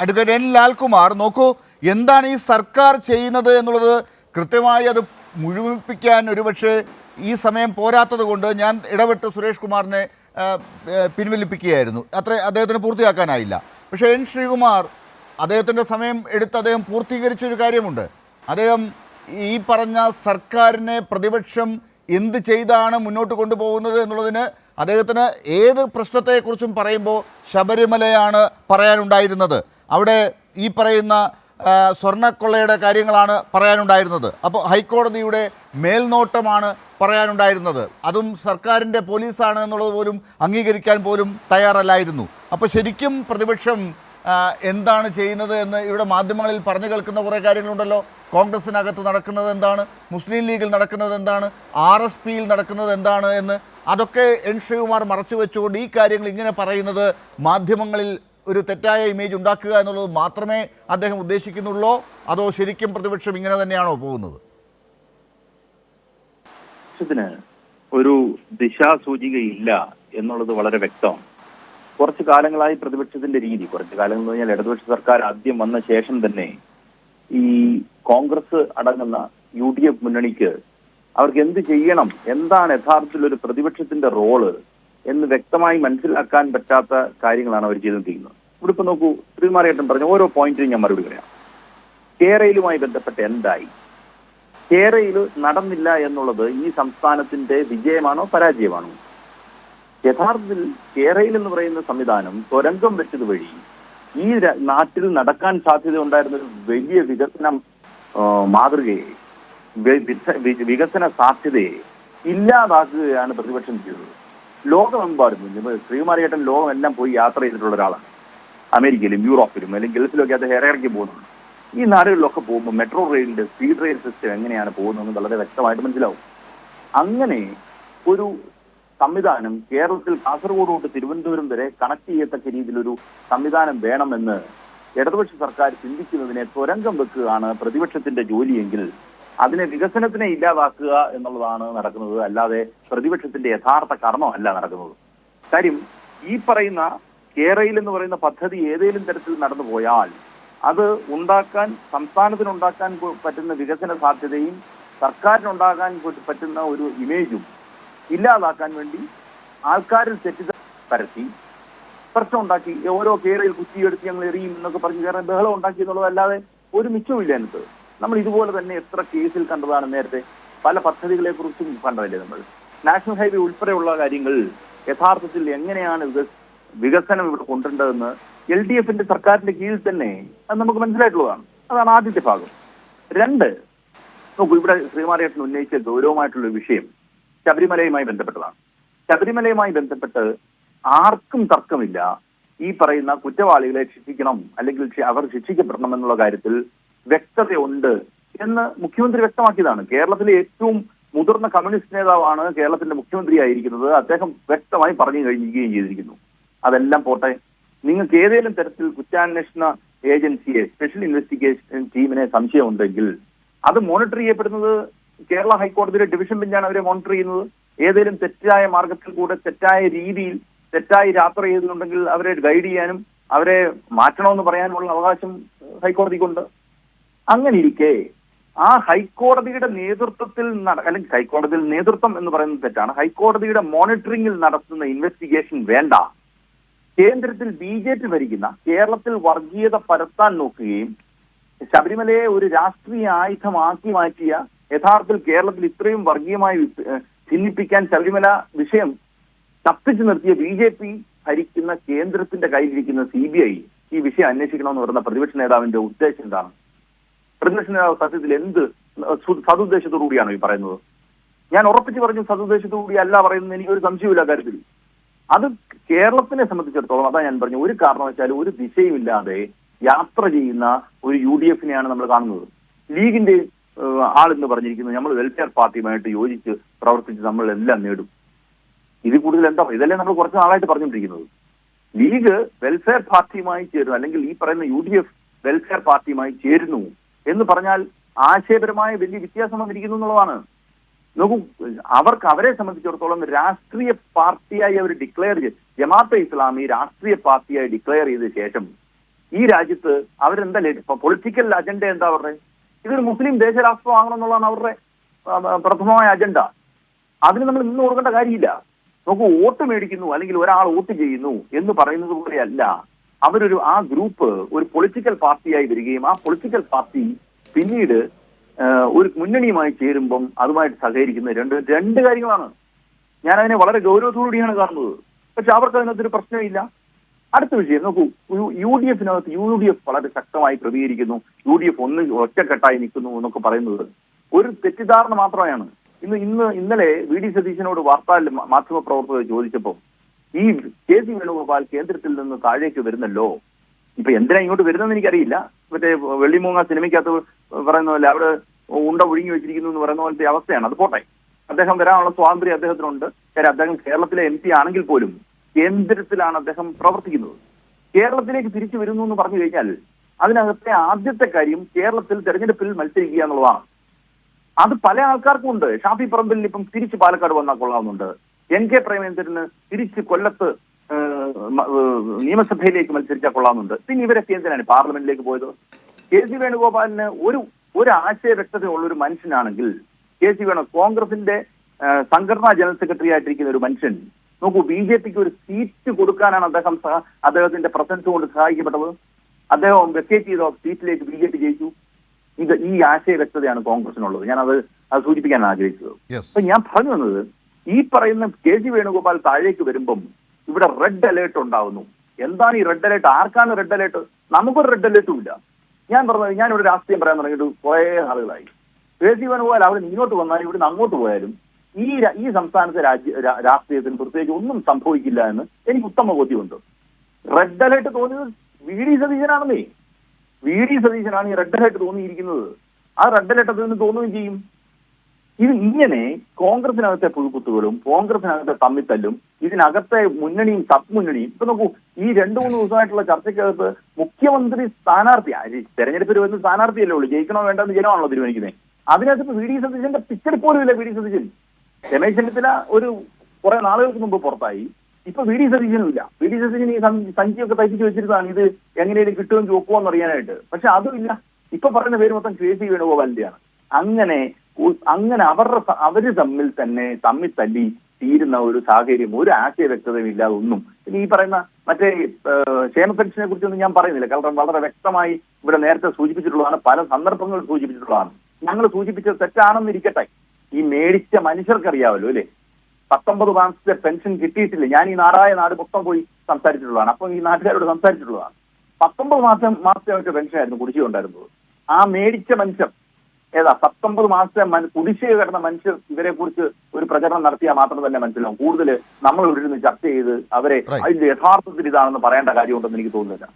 Advocate N Lalkumar. നോക്കൂ എന്താണ് ഈ സർക്കാർ ചെയ്യുന്നത് എന്നുള്ളത് കൃത്യമായി അത് മുഴുമിപ്പിക്കാൻ ഒരുപക്ഷെ ഈ സമയം പോരാത്തത് കൊണ്ട് ഞാൻ ഇടപെട്ട് സുരേഷ് കുമാറിനെ പിൻവലിപ്പിക്കുകയായിരുന്നു. അത്ര അദ്ദേഹത്തിന് പൂർത്തിയാക്കാനായില്ല. പക്ഷേ എൻ ശ്രീകുമാർ അദ്ദേഹത്തിന്റെ സമയം എടുത്ത് അദ്ദേഹം പൂർത്തീകരിച്ചൊരു കാര്യമുണ്ട്. അദ്ദേഹം ഈ പറഞ്ഞ സർക്കാരിനെ പ്രതിപക്ഷം എന്ത് ചെയ്താണ് മുന്നോട്ട് കൊണ്ടുപോകുന്നത് എന്നുള്ളതിന് അദ്ദേഹത്തിന് ഏത് പ്രശ്നത്തെക്കുറിച്ചും പറയുമ്പോൾ ശബരിമലയാണ് പറയാനുണ്ടായിരുന്നത്. അവിടെ ഈ പറയുന്ന സ്വർണക്കൊള്ളയുടെ കാര്യങ്ങളാണ് പറയാനുണ്ടായിരുന്നത്. അപ്പോൾ ഹൈക്കോടതിയുടെ മേൽനോട്ടമാണ് പറയാനുണ്ടായിരുന്നത്. അതും സർക്കാരിന്റെ പോലീസാണ് എന്നുള്ളത് പോലും അംഗീകരിക്കാൻ പോലും തയ്യാറല്ലായിരുന്നു. അപ്പോൾ ശരിക്കും പ്രതിപക്ഷം എന്താണ് ചെയ്യുന്നത് എന്ന് ഇവിടെ മാധ്യമങ്ങളിൽ പറഞ്ഞു കേൾക്കുന്ന കുറേ കാര്യങ്ങളുണ്ടല്ലോ. കോൺഗ്രസ്സിനകത്ത് നടക്കുന്നത് എന്താണ്? മുസ്ലിം ലീഗിൽ നടക്കുന്നത് എന്താണ്? ആർ എസ് പിയിൽ നടക്കുന്നത് എന്താണ് എന്ന് അതൊക്കെ എൻ ശ്രീകുമാർ മറച്ചു വെച്ചുകൊണ്ട് ഈ കാര്യങ്ങൾ ഇങ്ങനെ പറയുന്നത് മാധ്യമങ്ങളിൽ ഒരു തെറ്റായ ഇമേജ് ഉണ്ടാക്കുക എന്നുള്ളത് മാത്രമേ അദ്ദേഹം ഉദ്ദേശിക്കുന്നുള്ളോ? അതോ ശരിക്കും പ്രതിപക്ഷം ഇങ്ങനെ തന്നെയാണോ പോകുന്നത്? ഒരു ദിശാസൂചികയില്ല എന്നുള്ളത് വളരെ വ്യക്തമാണ് കുറച്ചു കാലങ്ങളായി പ്രതിപക്ഷത്തിന്റെ രീതി. കുറച്ചു കാലം എന്ന് പറഞ്ഞാൽ ഇടതുപക്ഷ സർക്കാർ ആദ്യം വന്ന ശേഷം തന്നെ ഈ കോൺഗ്രസ് അടങ്ങുന്ന യു ഡി എഫ് മുന്നണിക്ക് അവർക്ക് എന്ത് ചെയ്യണം? എന്താണ് യഥാർത്ഥത്തിൽ ഒരു പ്രതിപക്ഷത്തിന്റെ റോൾ എന്ന് വ്യക്തമായി മനസ്സിലാക്കാൻ പറ്റാത്ത കാര്യങ്ങളാണ് അവർ ചെയ്തുകൊണ്ടിരിക്കുന്നത്. ഇവിടെ ഇപ്പൊ നോക്കൂ. ശ്രീമാറിയേട്ടൻ പറഞ്ഞ ഓരോ പോയിന്റിനും ഞാൻ മറുപടി പറയാം. കേരളയിലുമായി ബന്ധപ്പെട്ട് എന്തായി? കേരയിൽ നടന്നില്ല എന്നുള്ളത് ഈ സംസ്ഥാനത്തിന്റെ വിജയമാണോ പരാജയമാണോ? യഥാർത്ഥത്തിൽ കേരയിൽ എന്ന് പറയുന്ന സംവിധാനം തുരങ്കം വെച്ചത് വഴി ഈ നാട്ടിൽ നടക്കാൻ സാധ്യത ഉണ്ടായിരുന്ന ഒരു വലിയ വികസനം മാതൃകയെ വികസന സാധ്യതയെ ഇല്ലാതാക്കുകയാണ് പ്രതിപക്ഷം ചെയ്തത്. ലോകമെമ്പാടും ശ്രീകുമാരേട്ടൻ ലോകമെല്ലാം പോയി യാത്ര ചെയ്തിട്ടുള്ള ഒരാളാണ്. അമേരിക്കയിലും യൂറോപ്പിലും അല്ലെങ്കിൽ ഗൾഫിലൊക്കെ അദ്ദേഹം ഇറങ്ങി പോകുന്നുണ്ട്. ഈ നാടുകളിലൊക്കെ പോകുമ്പോൾ മെട്രോ റെയിലിന്റെ സ്പീഡ് റെയിൽ സിസ്റ്റം എങ്ങനെയാണ് പോകുന്നതെന്ന് വളരെ വ്യക്തമായിട്ട് മനസ്സിലാവും. അങ്ങനെ ഒരു സംവിധാനം കേരളത്തിൽ കാസർഗോഡ് തൊട്ട് തിരുവനന്തപുരം വരെ കണക്ട് ചെയ്യത്തക്ക രീതിയിലൊരു സംവിധാനം വേണമെന്ന് ഇടതുപക്ഷ സർക്കാർ ചിന്തിക്കുന്നതിനെ തുരങ്കം വെക്കുകയാണ് പ്രതിപക്ഷത്തിന്റെ ജോലിയെങ്കിൽ അതിനെ വികസനത്തിനെ ഇല്ലാതാക്കുക എന്നുള്ളതാണ് നടക്കുന്നത്. അല്ലാതെ പ്രതിപക്ഷത്തിന്റെ യഥാർത്ഥ കർമ്മമല്ല നടക്കുന്നത്. കാര്യം ഈ പറയുന്ന കേരളയിൽ എന്ന് പറയുന്ന പദ്ധതി ഏതെങ്കിലും തരത്തിൽ നടന്നു പോയാൽ അത് ഉണ്ടാക്കാൻ സംസ്ഥാനത്തിനുണ്ടാക്കാൻ പറ്റുന്ന വികസന സാധ്യതയും സർക്കാരിനുണ്ടാകാൻ പറ്റ- പറ്റുന്ന ഒരു ഇമേജും ഇല്ലാതാക്കാൻ വേണ്ടി ആൾക്കാരിൽ തെറ്റിദ്ധ പരത്തി. പ്രശ്നം ഉണ്ടാക്കി. ഓരോ കേരയിൽ കുത്തിയെടുത്ത് ഞങ്ങൾ എറിയും എന്നൊക്കെ പറഞ്ഞു കാരണം ബഹളം ഉണ്ടാക്കി എന്നുള്ളതല്ലാതെ ഒരു മിച്ചമില്ല എന്നത് നമ്മൾ ഇതുപോലെ തന്നെ എത്ര കേസിൽ കണ്ടതാണ് നേരത്തെ. പല പദ്ധതികളെ കുറിച്ചും കണ്ടതല്ലേ നമ്മൾ? നാഷണൽ ഹൈവേ ഉൾപ്പെടെയുള്ള കാര്യങ്ങൾ യഥാർത്ഥത്തിൽ എങ്ങനെയാണ് വിക- വികസനം ഇവിടെ കൊണ്ടുവരേണ്ടതെന്ന് എൽ ഡി എഫിന്റെ സർക്കാരിന്റെ കീഴിൽ തന്നെ അത് നമുക്ക് മനസ്സിലായിട്ടുള്ളതാണ്. അതാണ് ആദ്യത്തെ ഭാഗം. രണ്ട് നോക്കൂ ഇവിടെ ശ്രീമാരേട്ടൻ ഉന്നയിച്ച ഗൗരവമായിട്ടുള്ള വിഷയം ശബരിമലയുമായി ബന്ധപ്പെട്ടതാണ്. ശബരിമലയുമായി ബന്ധപ്പെട്ട് ആർക്കും തർക്കമില്ല. ഈ പറയുന്ന കുറ്റവാളികളെ ശിക്ഷിക്കണം അല്ലെങ്കിൽ അവർ ശിക്ഷിക്കപ്പെടണം എന്നുള്ള കാര്യത്തിൽ വ്യക്തതയുണ്ട് എന്ന് മുഖ്യമന്ത്രി വ്യക്തമാക്കിയതാണ്. കേരളത്തിലെ ഏറ്റവും മുതിർന്ന കമ്മ്യൂണിസ്റ്റ് നേതാവാണ് കേരളത്തിന്റെ മുഖ്യമന്ത്രിയായിരിക്കുന്നത്. അദ്ദേഹം വ്യക്തമായി പറഞ്ഞു കഴിഞ്ഞിരിക്കുകയും ചെയ്തിരിക്കുന്നു. അതെല്ലാം പോട്ടെ. നിങ്ങൾക്ക് ഏതെങ്കിലും തരത്തിൽ കുറ്റാന്വേഷണ ഏജൻസിയെ സ്പെഷ്യൽ ഇൻവെസ്റ്റിഗേഷൻ ടീമിനെ സംശയമുണ്ടെങ്കിൽ അത് മോണിറ്റർ ചെയ്യപ്പെടുന്നത് കേരള ഹൈക്കോടതിയുടെ ഡിവിഷൻ ബെഞ്ചാണ് അവരെ മോണിറ്റർ ചെയ്യുന്നത്. ഏതെങ്കിലും തെറ്റായ മാർഗത്തിൽ കൂടെ തെറ്റായ രീതിയിൽ തെറ്റായി യാത്ര ചെയ്യുന്നുണ്ടെങ്കിൽ അവരെ ഗൈഡ് ചെയ്യാനും അവരെ മാറ്റണമെന്ന് പറയാനുമുള്ള അവകാശം ഹൈക്കോടതിക്കുണ്ട്. അങ്ങനെ ഇരിക്കെ ആ ഹൈക്കോടതിയുടെ നേതൃത്വത്തിൽ നട- അല്ലെങ്കിൽ ഹൈക്കോടതിയിൽ നേതൃത്വം എന്ന് പറയുന്നത് തെറ്റാണ്. ഹൈക്കോടതിയുടെ മോണിറ്ററിംഗിൽ നടത്തുന്ന ഇൻവെസ്റ്റിഗേഷൻ വേണ്ട. കേന്ദ്രത്തിൽ ബി ജെ പി ഭരിക്കുന്ന കേരളത്തിൽ വർഗീയത പരത്താൻ നോക്കുകയും ശബരിമലയെ ഒരു രാഷ്ട്രീയ ആയുധമാക്കി മാറ്റിയ യഥാർത്ഥത്തിൽ കേരളത്തിൽ ഇത്രയും വർഗീയമായി ചിഹ്നിപ്പിക്കാൻ ശബരിമല വിഷയം കത്തിച്ചു നിർത്തിയ ബി ജെ പി ഭരിക്കുന്ന കേന്ദ്രത്തിന്റെ കയ്യിലിരിക്കുന്ന സി ബി ഐ ഈ വിഷയം അന്വേഷിക്കണമെന്ന് പറയുന്ന പ്രതിപക്ഷ നേതാവിന്റെ ഉദ്ദേശം എന്താണ്? പ്രതിപക്ഷ നേതാവ് സത്യത്തിൽ എന്ത് സതുദ്ദേശത്തോടു കൂടിയാണോ ഈ പറയുന്നത്? ഞാൻ ഉറപ്പിച്ച് പറഞ്ഞു സതുദ്ദേശത്തോടുകൂടി അല്ല പറയുന്നത് എനിക്കൊരു സംശയമില്ല കാര്യത്തിൽ അത് കേരളത്തിനെ സംബന്ധിച്ചിടത്തോളം അതാ ഞാൻ പറഞ്ഞു ഒരു കാരണം വെച്ചാൽ ഒരു ദിശയുമില്ലാതെ യാത്ര ചെയ്യുന്ന ഒരു യു ഡി എഫിനെയാണ് നമ്മൾ കാണുന്നത്. ലീഗിന്റെ ആളെന്ന് പറഞ്ഞിരിക്കുന്നത് നമ്മൾ വെൽഫെയർ പാർട്ടിയുമായിട്ട് യോജിച്ച് പ്രവർത്തിച്ച് നമ്മൾ എല്ലാം നേടും. ഇത് കൂടുതൽ എന്താ ഇതല്ലേ നമ്മൾ കുറച്ച് നാളായിട്ട് പറഞ്ഞുകൊണ്ടിരിക്കുന്നത്. ലീഗ് വെൽഫെയർ പാർട്ടിയുമായി ചേരുന്നു അല്ലെങ്കിൽ ഈ പറയുന്ന യു ഡി എഫ് വെൽഫെയർ പാർട്ടിയുമായി ചേരുന്നു എന്ന് പറഞ്ഞാൽ ആശയപരമായ വലിയ വ്യത്യാസം വന്നിരിക്കുന്നു എന്നുള്ളതാണ്. നോക്കൂ അവർക്ക് അവരെ സംബന്ധിച്ചിടത്തോളം രാഷ്ട്രീയ പാർട്ടിയായി അവർ ഡിക്ലെയർ ചെയ്ത് ജമാഅത്തെ ഇസ്ലാമി രാഷ്ട്രീയ പാർട്ടിയായി ഡിക്ലെയർ ചെയ്ത ശേഷം ഈ രാജ്യത്ത് അവരെന്താ പൊളിറ്റിക്കൽ അജണ്ട എന്താ അവരുടെ ഇതൊരു മുസ്ലിം ദേശരാഷ്ട്രമാകണം എന്നുള്ളതാണ് അവരുടെ പ്രഥമമായ അജണ്ട അതിന് നമ്മൾ നിന്ന് കൊടുക്കേണ്ട കാര്യമില്ല. നമുക്ക് വോട്ട് മേടിക്കുന്നു അല്ലെങ്കിൽ ഒരാൾ വോട്ട് ചെയ്യുന്നു എന്ന് പറയുന്നത് പോലെയല്ല. അവരൊരു ആ ഗ്രൂപ്പ് ഒരു പൊളിറ്റിക്കൽ പാർട്ടിയായി വരികയും ആ പൊളിറ്റിക്കൽ പാർട്ടി പിന്നീട് ഒരു മുന്നണിയുമായി ചേരുമ്പം അതുമായിട്ട് സഹകരിക്കുന്ന രണ്ട് രണ്ട് കാര്യങ്ങളാണ്. ഞാൻ അതിനെ വളരെ ഗൗരവത്തോടുകൂടിയാണ് കാണുന്നത്. പക്ഷെ അവർക്ക് അതിനകത്തൊരു പ്രശ്നമില്ല അടുത്ത വിഷയം നോക്കൂ യു- ഡി എഫിനകത്ത് യു ഡി എഫ് വളരെ ശക്തമായി പ്രതികരിക്കുന്നു. യു ഡി എഫ് ഒന്ന് ഒറ്റക്കെട്ടായി നിൽക്കുന്നു എന്നൊക്കെ പറയുന്നത് ഒരു തെറ്റിദ്ധാരണ മാത്രമാണ്. ഇന്ന് ഇന്ന് ഇന്നലെ വി ഡി സതീശനോട് വാർത്താ മാധ്യമപ്രവർത്തകർ ചോദിച്ചപ്പോൾ ഈ കെ സി വേണുഗോപാൽ കേന്ദ്രത്തിൽ നിന്ന് താഴേക്ക് വരുന്നല്ലോ? ഇപ്പൊ എന്തിനാ ഇങ്ങോട്ട് വരുന്നതെന്ന് എനിക്കറിയില്ല. മറ്റേ വെള്ളിമൂങ്ങ സിനിമയ്ക്കകത്ത് പറയുന്ന അവിടെ ഉണ്ട ഒഴുങ്ങി വെച്ചിരിക്കുന്നു എന്ന് പറയുന്ന പോലത്തെ അവസ്ഥയാണ്. അത് പോട്ടെ. അദ്ദേഹം വരാനുള്ള സ്വാതന്ത്ര്യം അദ്ദേഹത്തിനുണ്ട്. കാര്യം അദ്ദേഹം കേരളത്തിലെ എം പി ആണെങ്കിൽ പോലും കേന്ദ്രത്തിലാണ് അദ്ദേഹം പ്രവർത്തിക്കുന്നത്. കേരളത്തിലേക്ക് തിരിച്ചു വരുന്നു എന്ന് പറഞ്ഞു കഴിഞ്ഞാൽ അതിനകത്തെ ആദ്യത്തെ കാര്യം കേരളത്തിൽ തെരഞ്ഞെടുപ്പിൽ മത്സരിക്കുക എന്നുള്ളതാണ്. അത് പല ആൾക്കാർക്കും ഉണ്ട്. ഷാഫി പറമ്പിൽ ഇപ്പം തിരിച്ച് പാലക്കാട് വന്നാൽ കൊള്ളാവുന്നുണ്ട്. എൻ കെ പ്രേമേന്ദ്രന് തിരിച്ച് കൊല്ലത്ത് നിയമസഭയിലേക്ക് മത്സരിച്ചാൽ കൊള്ളാവുന്നുണ്ട്. പിന്നെ ഇവരൊക്കെ എന്തിനാണ് പാർലമെന്റിലേക്ക് പോയത്. കെ സി വേണുഗോപാലിന് ഒരു ഒരു ആശയ വ്യക്തതയുള്ള ഒരു മനുഷ്യനാണെങ്കിൽ കെ സി വേണു കോൺഗ്രസിന്റെ സംഘടനാ ജനറൽ സെക്രട്ടറി ആയിട്ടിരിക്കുന്ന ഒരു മനുഷ്യൻ നോക്കൂ ബി ജെ പിക്ക് ഒരു സീറ്റ് കൊടുക്കാനാണ് അദ്ദേഹം അദ്ദേഹത്തിന്റെ പ്രസൻസ് കൊണ്ട് സഹായിക്കപ്പെട്ടത്. അദ്ദേഹം വെക്കേറ്റ് ചെയ്ത സീറ്റിലേക്ക് ബി ജെ പി ജയിച്ചു. ഇത് ഈ ആശയ വ്യക്തതയാണ് കോൺഗ്രസിനുള്ളത്. ഞാൻ അത് അത് സൂചിപ്പിക്കാൻ ആഗ്രഹിച്ചത്. അപ്പൊ ഞാൻ പറഞ്ഞു വന്നത് ഈ പറയുന്ന കെ ജി വേണുഗോപാൽ താഴേക്ക് വരുമ്പം ഇവിടെ റെഡ് അലേർട്ട് ഉണ്ടാവുന്നു. എന്താണ് ഈ റെഡ് അലേർട്ട്? ആർക്കാണ് റെഡ് അലേർട്ട്? നമുക്കൊരു റെഡ് അലേർട്ടും ഇല്ല. ഞാൻ പറഞ്ഞത് ഞാൻ ഇവിടെ രാഷ്ട്രീയം പറയാൻ തുടങ്ങിയിട്ട് കുറേ ആളുകളായി കെ ജി വേണുഗോപാൽ അവിടെ ഇങ്ങോട്ട് വന്നാലും ഇവിടുന്ന് അങ്ങോട്ട് പോയാലും ഈ ഈ സംസ്ഥാനത്തെ രാജ്യ രാഷ്ട്രീയത്തിന് പ്രത്യേകിച്ച് ഒന്നും സംഭവിക്കില്ല എന്ന് എനിക്ക് ഉത്തമ ബോധ്യമുണ്ട്. റെഡ് അലേർട്ട് തോന്നിയത് വി ഡി സതീശനാണെന്നേ. വി ഡി സതീശനാണ് ഈ റെഡ് അലേർട്ട് തോന്നിയിരിക്കുന്നത്. ആ റെഡ് അലേർട്ട് തോന്നുകയും ചെയ്യും. ഇത് ഇങ്ങനെ കോൺഗ്രസിനകത്തെ പുഴുക്കുത്തുകളും കോൺഗ്രസിനകത്തെ തമ്മിത്തല്ലും ഇതിനകത്തെ മുന്നണിയും സബ് മുന്നണിയും ഇപ്പൊ നോക്കൂ ഈ രണ്ടു മൂന്ന് ദിവസമായിട്ടുള്ള ചർച്ചയ്ക്കകത്ത് മുഖ്യമന്ത്രി സ്ഥാനാർത്ഥി തെരഞ്ഞെടുപ്പിൽ വരുന്ന സ്ഥാനാർത്ഥിയല്ലേ ഉള്ളൂ ജയിക്കണോ വേണ്ടെന്ന് ജനമാണല്ലോ തീരുമാനിക്കുന്നത് അതിനകത്ത് വി ഡി സതീശന്റെ പിക്ചർ പോലും ഇല്ല വി ഡി സതീശൻ. രമേശ് ചെന്നിത്തല ഒരു കുറെ നാളുകൾക്ക് മുമ്പ് പുറത്തായി. ഇപ്പൊ വി ഡി സതീശനും ഇല്ല. വി ഡി സതീശൻ ഈ സഞ്ചി- സഞ്ചിയൊക്കെ തയ്പ്പിച്ച് വെച്ചിരുന്നതാണ്. ഇത് എങ്ങനെയും കിട്ടുമെന്ന് ചോക്കുമോന്ന് അറിയാനായിട്ട് പക്ഷെ അതും ഇല്ല. ഇപ്പൊ പറയുന്ന പേര് മൊത്തം കെ സി വേണുഗോപാലിന്റെയാണ്. അങ്ങനെ അങ്ങനെ അവരുടെ അവർ തമ്മിൽ തന്നെ തമ്മിൽ തല്ലി തീരുന്ന ഒരു സാഹചര്യം ഒരു ആശയ വ്യക്തതയും ഇല്ലാതെ ഒന്നും. പിന്നെ ഈ പറയുന്ന മറ്റേ ക്ഷേമ പെൻഷനെ കുറിച്ചൊന്നും ഞാൻ പറയുന്നില്ല. കാരണം വളരെ വ്യക്തമായി ഇവിടെ നേരത്തെ സൂചിപ്പിച്ചിട്ടുള്ളതാണ്. പല സന്ദർഭങ്ങളിൽ സൂചിപ്പിച്ചിട്ടുള്ളതാണ്. ഞങ്ങൾ സൂചിപ്പിച്ചത് തെറ്റാണെന്നിരിക്കട്ടെ. ഈ മേടിച്ച മനുഷ്യർക്കറിയാമല്ലോ അല്ലേ? പത്തൊമ്പത് മാസത്തെ പെൻഷൻ കിട്ടിയിട്ടില്ല. ഞാൻ ഈ നാടായ നാട് മൊത്തം പോയി സംസാരിച്ചിട്ടുള്ളതാണ്. അപ്പം ഈ നാട്ടുകാരോട് സംസാരിച്ചിട്ടുള്ളതാണ്. പത്തൊമ്പത് മാസം മാസത്തെ പെൻഷൻ ആയിരുന്നു ഉണ്ടായിരുന്നത്. ആ മേടിച്ച മനുഷ്യർ ഏതാ പത്തൊമ്പത് മാസത്തെ കുടിശ്ശിക കിടന്ന മനുഷ്യർ ഇവരെ കുറിച്ച് ഒരു പ്രചരണം നടത്തിയാൽ മാത്രം തന്നെ മനസ്സിലാവും കൂടുതൽ നമ്മൾ ഇവിടെ ഇരുന്ന് ചർച്ച ചെയ്ത് അവരെ. അതിന്റെ യഥാർത്ഥത്തിൽ ഇതാണെന്ന് പറയേണ്ട കാര്യമുണ്ടെന്ന് എനിക്ക് തോന്നുന്നില്ല